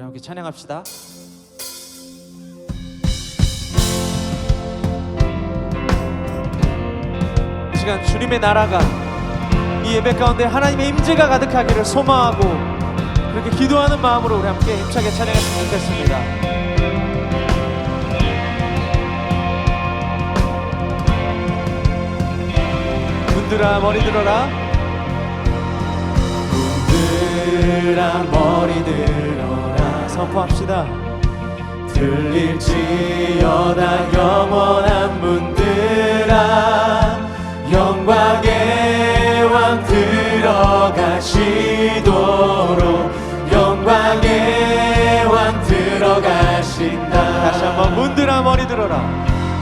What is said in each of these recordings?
우리 함께 찬양합시다. 이 시간 주님의 나라가 이 예배 가운데 하나님의 임재가 가득하기를 소망하고 그렇게 기도하는 마음으로 우리 함께 힘차게 찬양했으면 좋겠습니다. 문들아 머리 들어라 문들아 머리 들어라 선포합시다. 들릴지어다 영원한 문들아 영광의 왕 들어가시도록 영광의 왕 들어가신다. 다시 한번 문들아 머리 들어라.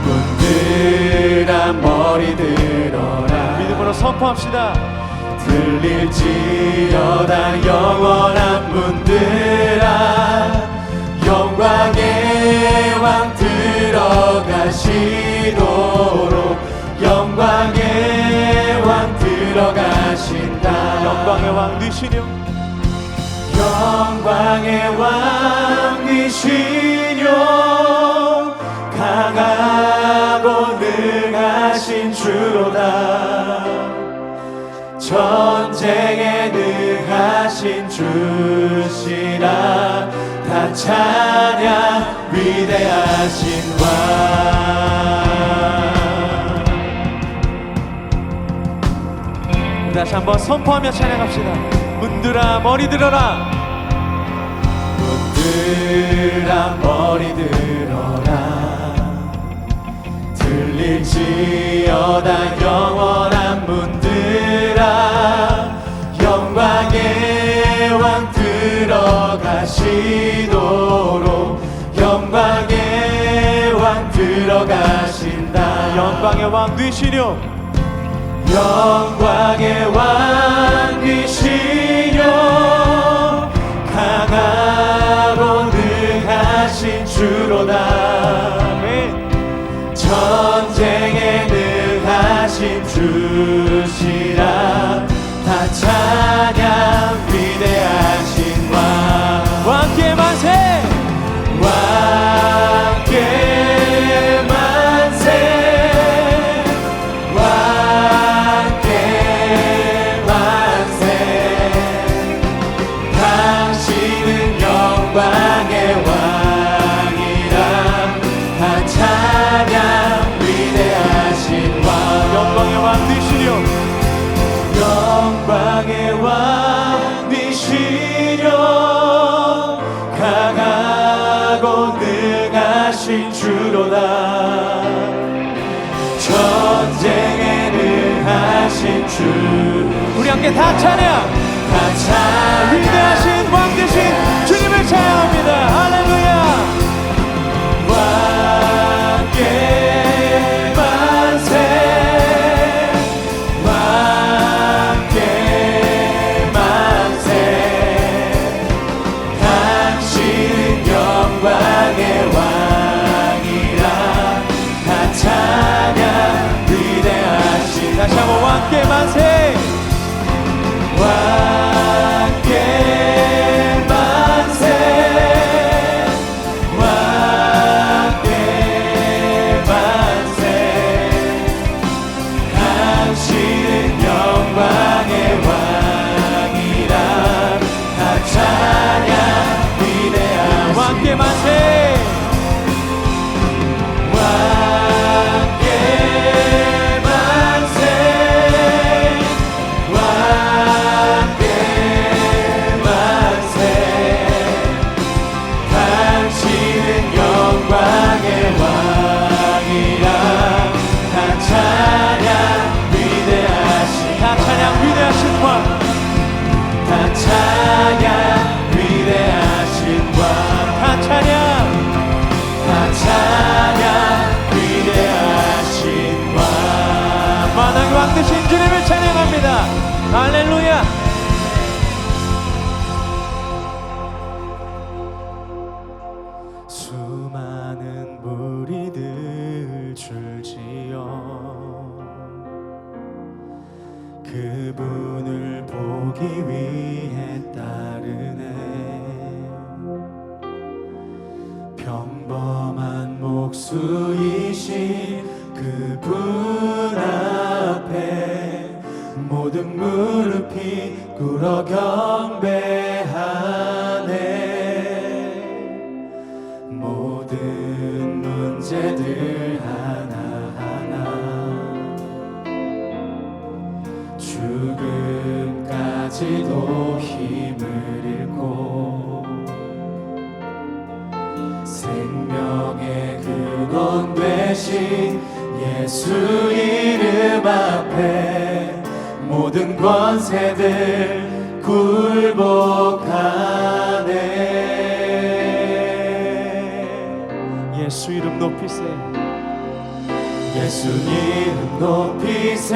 문들아 머리 들어라. 믿음으로 선포합시다 들릴지어다 영원한 문들아 영광의 왕 들어가시도록 영광의 왕 들어가신다. 영광의 왕 되시려 영광의 왕 되시려 강하고 능하신 주로다 전쟁에 능하신 주시라. 다 찬양 위대하신 왕. 다시 한번 선포하며 찬양합시다. 문들아 머리 들어라. 문들아 머리 들어라. 들릴지어다 영원한 문 영광의 왕 들어가시도록 영광의 왕 들어가신다. 영광의 왕 되시려 영광의 왕 되시려 강하고 능하신 주로다. 아멘. 전쟁 능하신 주. 우리 함께 다 찬양. 다 찬양. 위대하신 할렐루야. 힘을 잃고 생명의 근원 되신 예수 이름 앞에 모든 권세들 굴복하네. 예수 이름 높이세. 예수 이름 높이세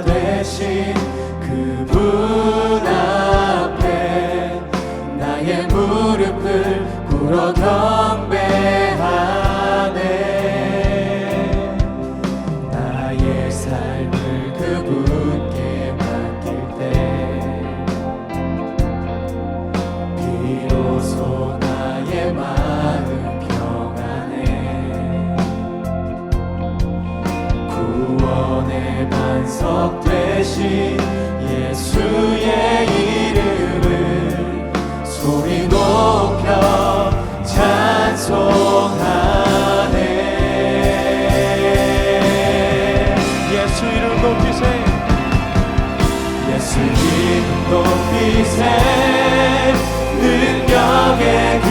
되신 그분 앞에 나의 무릎을 꿇어 경 예수 이름 높이세 능력의 그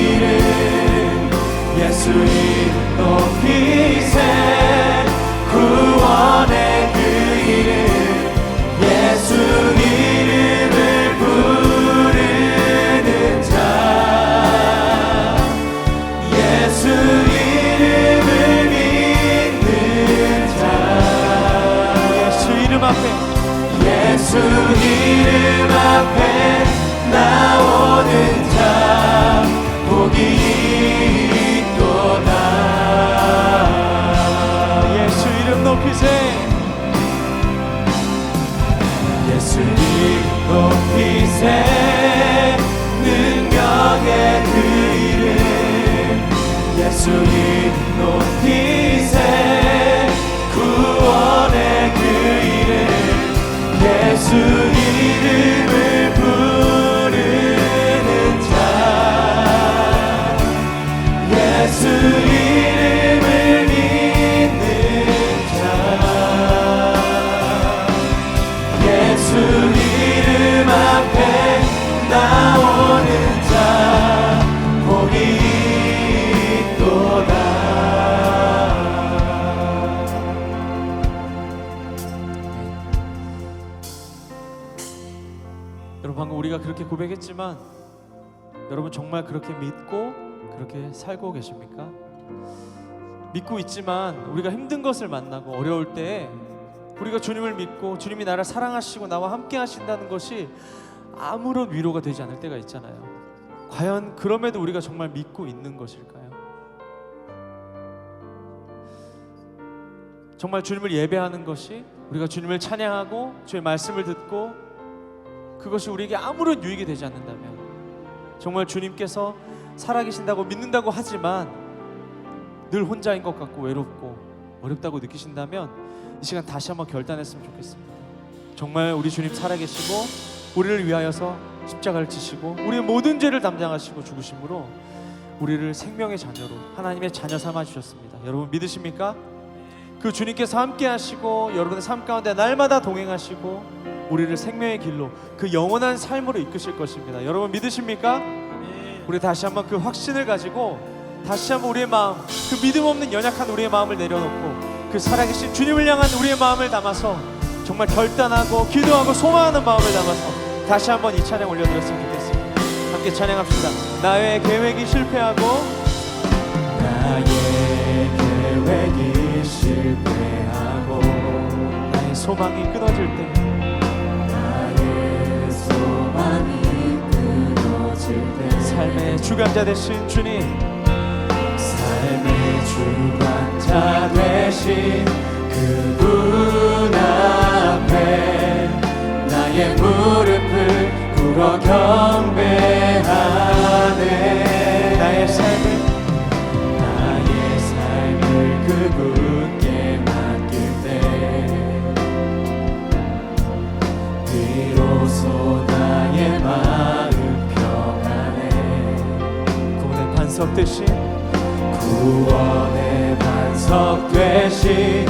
이름. 예수 이름 높이세 예 고백했지만 여러분 정말 그렇게 믿고 그렇게 살고 계십니까? 믿고 있지만 우리가 힘든 것을 만나고 어려울 때 우리가 주님을 믿고 주님이 나를 사랑하시고 나와 함께 하신다는 것이 아무런 위로가 되지 않을 때가 있잖아요. 과연 그럼에도 우리가 정말 믿고 있는 것일까요? 정말 주님을 예배하는 것이 우리가 주님을 찬양하고 주의 말씀을 듣고 그것이 우리에게 아무런 유익이 되지 않는다면 정말 주님께서 살아계신다고 믿는다고 하지만 늘 혼자인 것 같고 외롭고 어렵다고 느끼신다면 이 시간 다시 한번 결단했으면 좋겠습니다. 정말 우리 주님 살아계시고 우리를 위하여서 십자가를 지시고 우리의 모든 죄를 담당하시고 죽으심으로 우리를 생명의 자녀로 하나님의 자녀 삼아 주셨습니다. 여러분 믿으십니까? 그 주님께서 함께 하시고 여러분의 삶 가운데 날마다 동행하시고 우리를 생명의 길로 그 영원한 삶으로 이끄실 것입니다. 여러분 믿으십니까? 우리 다시 한번 그 확신을 가지고 다시 한번 우리의 마음 그 믿음 없는 연약한 우리의 마음을 내려놓고 그 살아계신 주님을 향한 우리의 마음을 담아서 정말 결단하고 기도하고 소망하는 마음을 담아서 다시 한번 이 찬양 올려드렸으면 좋겠습니다. 함께 찬양합시다. 나의 계획이 실패하고 나의 계획이 실패하고 나의 소망이 끊어질 때 삶의 주관자 되신 주님. 삶의 주관자 되신 그분 앞에 나의 무릎을 꿇어 경배하네. 나의 삶을 나의 삶을 그분 반석 되신 구원의 반석 되신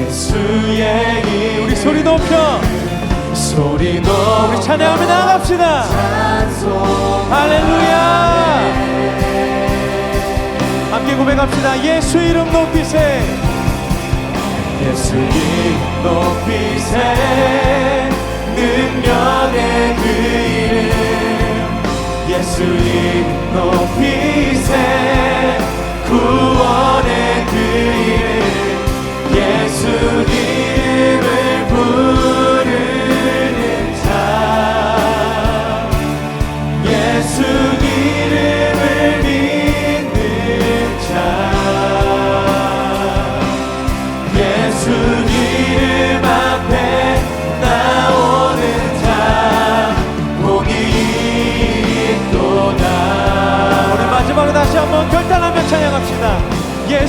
예수의 이름 우리 소리 높여. 소리 높여 우리 찬양하며 나갑시다. 할렐루야. 함께 고백합시다. 예수 이름 높이세. 예수 이름 높이세. 능력의 그 예수 이름 높이세 구원의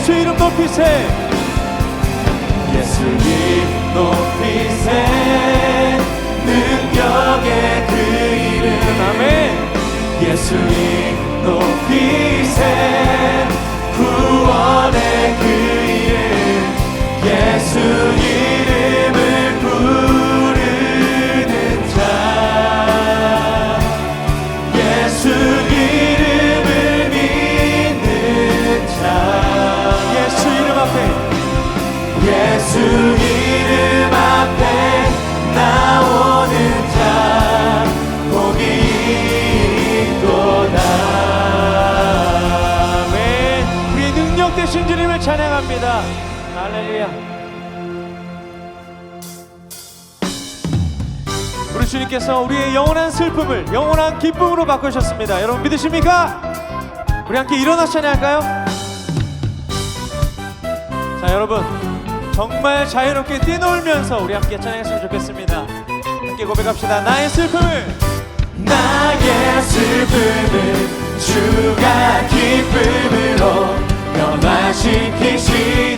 예수 이름 높이세. 예수 이름 높이세. 능력의 그 이름. 아멘. 예수 이름 높이세 주님께서 우리의 영원한 슬픔을 영원한 기쁨으로 바꾸셨습니다. 여러분 믿으십니까? 우리 함께 일어나 찬양할까요? 자 여러분 정말 자유롭게 뛰놀면서 우리 함께 찬양했으면 좋겠습니다. 함께 고백합시다. 나의 슬픔을. 나의 슬픔을 주가 기쁨으로 변화시키시네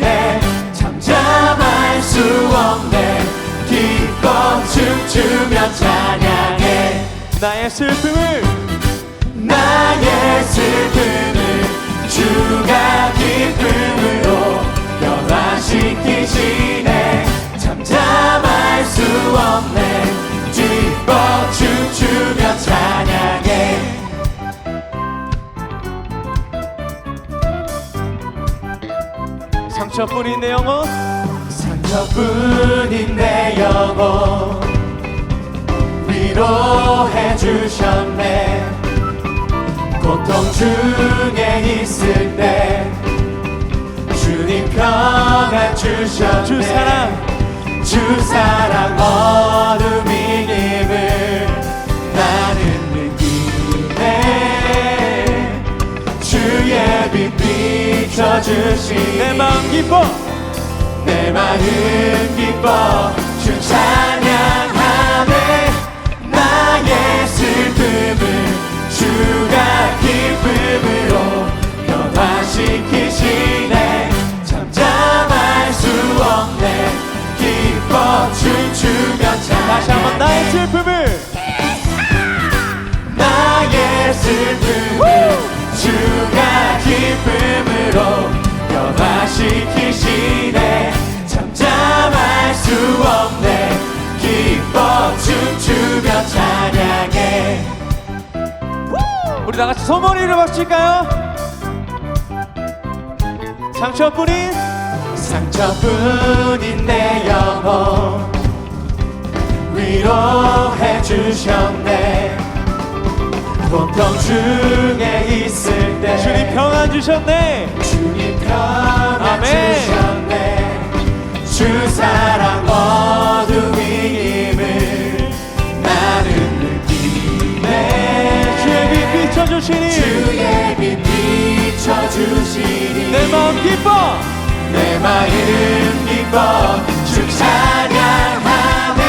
잠잠할 수 없네. 기뻐 춤추며 찬양해. 나의 슬픔을. 나의 슬픔을 주가 기쁨으로 변화시키시네 잠잠할 수 없네. 기뻐 춤추며 찬양해. 상처뿐인 내 영혼? 상처뿐인 내 영혼. 위로해 주셨네. 고통 중에 있을 때 평안 주셨네 주 사랑. 주 사랑 어둠이 님을 나는 느끼네. 주의 빛 비춰주시니 내 마음 기뻐. 내 마음 기뻐. 주 찬양 찬양해 우리 다 같이 소머리를 박칠까요? 상처뿐인? 상처뿐인 내 영혼. 위로해 주셨네. 고통 중에 있을 때. 주님 평안 주셨네. 주님 평안 아멘. 주셨네. 주 사랑 주시니 내 마음 기뻐. 내 마음 기뻐. 주 찬양하네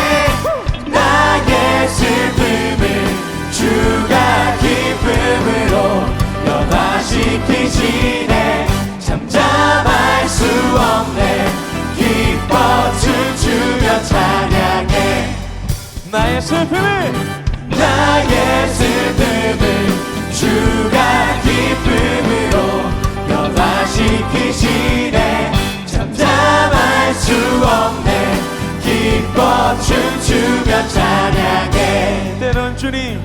나의 슬픔을 주가 기쁨으로 변화시키시네 잠잠할 수 없네. 기뻐 춤추며 찬양해. 나의 슬픔을 나의 슬픔을 주님.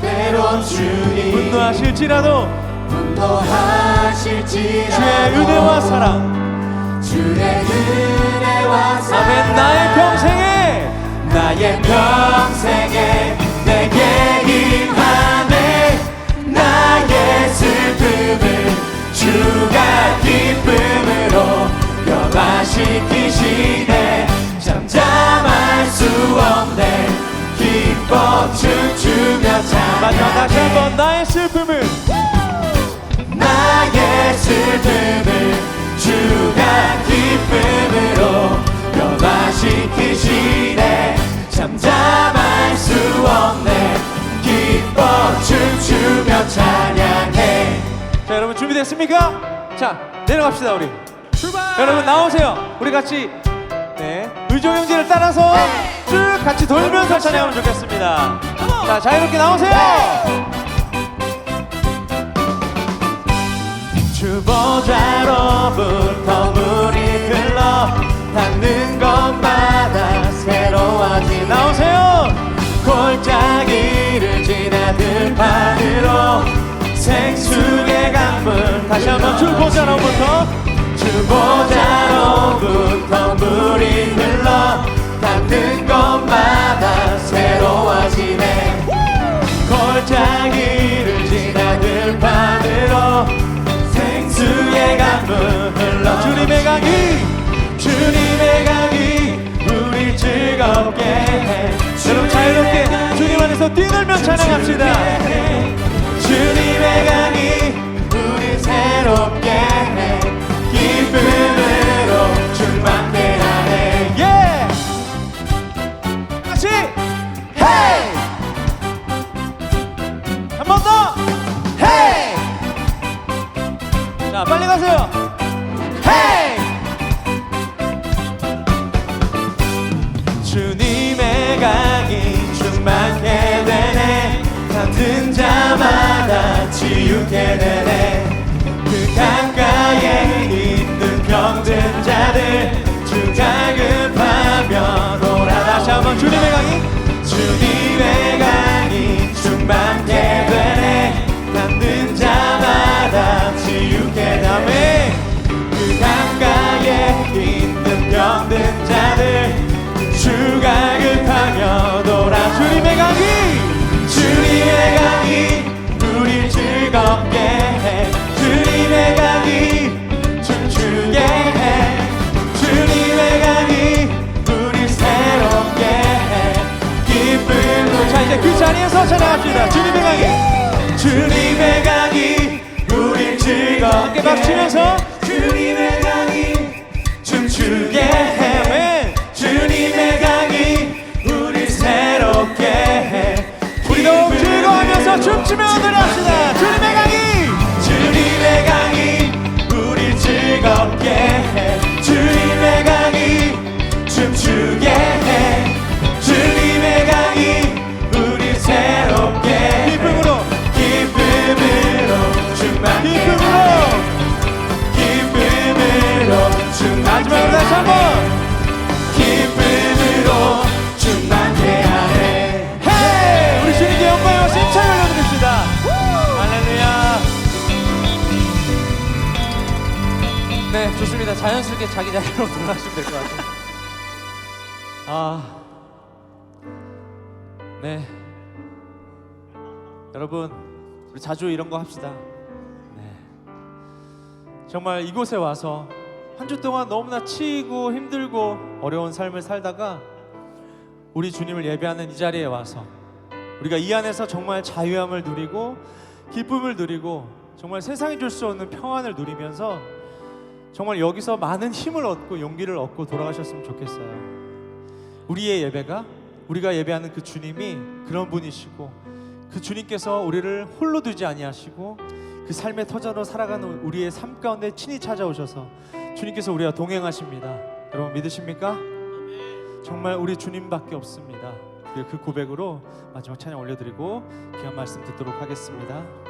때론 주님. 분노하실지라도 분노하실지라도 주의 은혜와 사랑. 주의 은혜와 사랑 아멘. 나의 평생에. 나의 평생에 내게 임하네. 나의 슬픔을 주가 기쁨으로 변화시키시네. 잠잠할 수 없네 기뻐 춤추며 마지막 다시 한번 나의 슬픔을 나의 슬픔을 주가 기쁨으로 변화시키시네 잠잠할 수 없네 기뻐 춤추며 찬양해 자 여러분 준비됐습니까? 자 내려갑시다 우리. 출발! 여러분 나오세요. 우리 같이 네 의조 형제를 따라서 쭉 같이 돌면서 찬양하면 좋겠습니다. 자 자유롭게 나오세요. 주보자로부터 물이 흘러 닿는 곳마다 새로워지네 나오세요. 골짜기를 지나 들판으로 생수의 강물 다시 한번 주보자로부터 주보자 즐겁게 해. 여러분 자유롭게 주님 안에서 뛰놀며 찬양합시다. 주님의 강이 우리 새롭게 해. 기쁨으로 충만케 하네. 예. 같이 헤이. 한 번 더 헤이. 자 빨리 가세요. 헤이 주님의 강이 충만케 되네. 닿는 자마다 치유케 되네. 그 강가에 있는 병든 자들 주가 급하며 돌아 다시 한번 주님의 강이 주님의 강이 충만케 되네. 닿는 자마다 치유케 되네 돌아 주님의 강이. 주님의 강이 우리 즐겁게 해. 주님의 강이 춤추게 해. 주님의 강이 우리 새롭게 해. 기쁨을 자 이제 그 자리에서 찬양합시다. 주님의 강이. 주님의 강이 우리 즐겁게 박치면서. 주님의 강이 춤추게 해 저 춤추며 노래합시다. 주님의 강이. 주님의 강이 우리 즐겁게 해. 주님의 강이 춤추게 해. 주님의 강이 우리 새롭게 해. 기쁨으로. 기쁨으로 춤만 기쁨으로. 기쁨으로 춤만 마지막으로 다시 한번. 네 좋습니다 자연스럽게 자기 자리로 돌아가시면 될 것 같아요. 아, 네. 여러분 우리 자주 이런 거 합시다. 네. 정말 이곳에 와서 한 주 동안 너무나 치이고 힘들고 어려운 삶을 살다가 우리 주님을 예배하는 이 자리에 와서 우리가 이 안에서 정말 자유함을 누리고 기쁨을 누리고 정말 세상이 줄 수 없는 평안을 누리면서 정말 여기서 많은 힘을 얻고 용기를 얻고 돌아가셨으면 좋겠어요. 우리의 예배가 우리가 예배하는 그 주님이 그런 분이시고 그 주님께서 우리를 홀로 두지 아니하시고 그 삶의 터전으로 살아가는 우리의 삶 가운데 친히 찾아오셔서 주님께서 우리와 동행하십니다. 여러분 믿으십니까? 정말 우리 주님밖에 없습니다. 그 고백으로 마지막 찬양 올려드리고 귀한 말씀 듣도록 하겠습니다.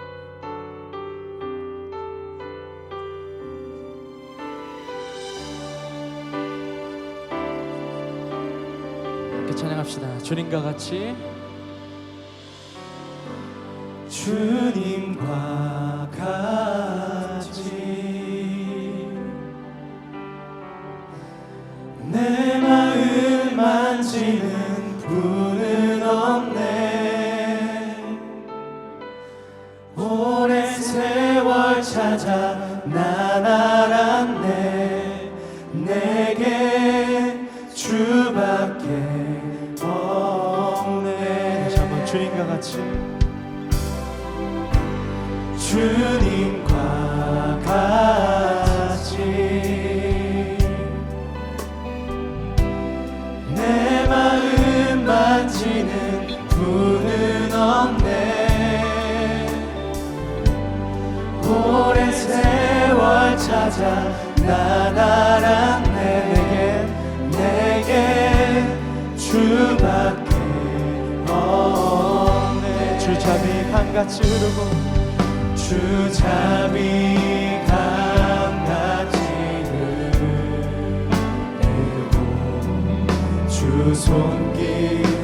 찬양합시다. 주님과 같이 주님과 같이 주잡이 강같이 흐르고 주잡이 감같이 흐르고 주 손길